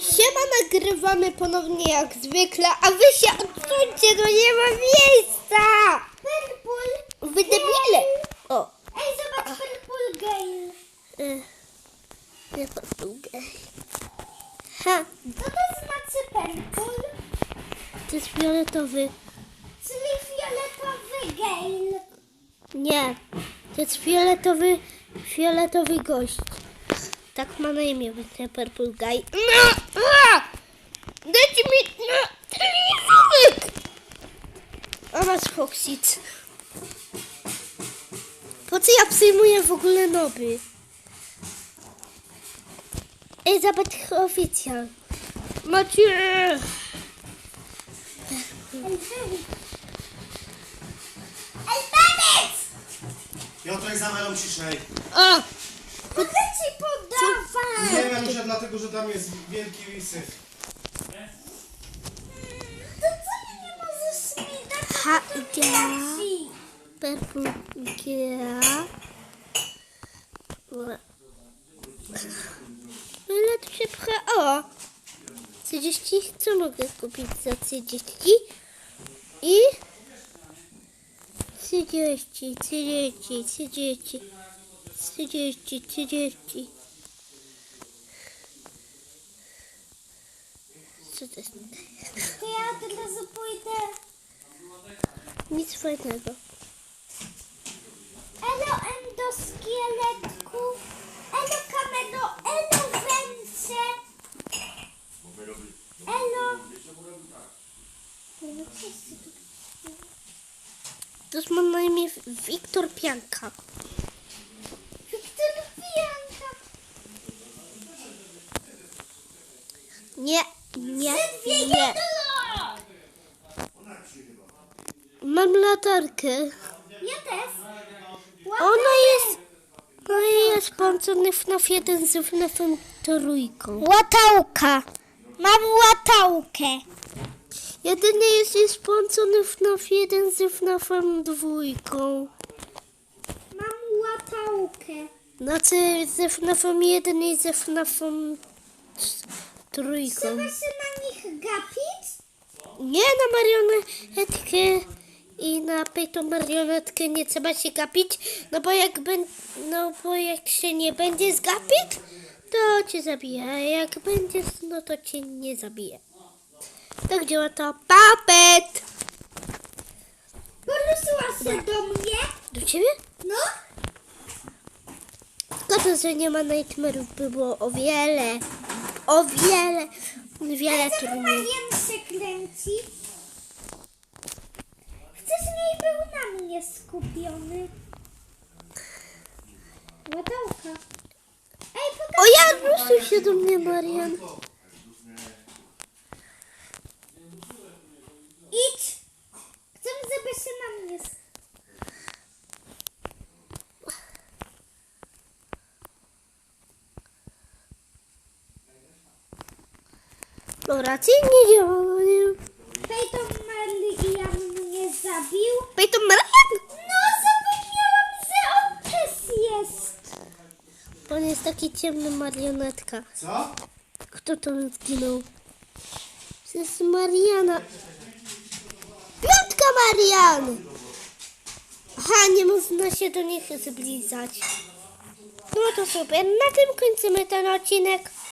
Siema, nagrywamy ponownie jak zwykle, a wy się odsuńcie, no nie ma miejsca! Purple. Wy debile! O, Ej, zobacz Purple Gale. nie posługę. Ha, Co to znaczy Purple? to jest fioletowy. Czyli fioletowy Gale. Nie, to jest fioletowy, fioletowy gość. Tak ma na imię, ten Purple Guy. No, a! Dajcie mi no, telewizorek! A masz Foxit. Po co ja przyjmuję w ogóle noby? Ej, zobacz oficjal. Macie! Powiedz! Piotrek, zamelą ciszej. O! Nie wiem, że dlatego, że tam jest wielki syf. To co mi nie możesz mi dać? Ha, ja. taksi? Purple Gear. Ile tu się pcha? O! 30? Co mogę kupić za 30? I 30, 30, 30, 30, 30. Co to jest? To ja od razu pójdę. Nic fajnego. Elo endoskieletku. Elo kameno. Elo ręce. Elo. To ma na imię Wiktor Pianka. Wiktor Pianka. Nie, nie, Dwie nie. Mam latarkę. Ja też. Ona jest... Ona jest sponsony FNAF 1 z FNAFem trójką. Łatałka. Mam łatałkę. Jedynie jest jest sponsony FNAF 1 z FNAFem dwójką. Mam łatałkę. Znaczy ze FNAFem 1 i ze FNAFem trójką. Trzeba się na nich gapić? Nie na marionetkę i na tą marionetkę nie trzeba się gapić, no bo jak ben, no bo jak się nie będzie zgapić, to cię zabije, a jak będziesz, no to cię nie zabije. Tak działa to papet. Poruszyła się do mnie. Do ciebie? No. Szkoda, że nie ma nightmare'ów, by było o wiele, o wiele, wiele trudniej. Marian się kręci? Chcesz niej był na mnie skupiony. Łatałka. Ej, O pokaż. ja ruszył się do mnie, Marian. Idź. Chcę, żeby się na mnie... s- Dobra, ci nie działa, no nie. Peyton Marian mnie zabił. Peyton Marian? No, zapomniałam, że on też jest. On jest taki ciemny marionetka. Co? Kto to zginął? To jest Mariana. Piątka Marian! Aha, nie można się do nich zbliżać. No to super. Na tym kończymy ten odcinek.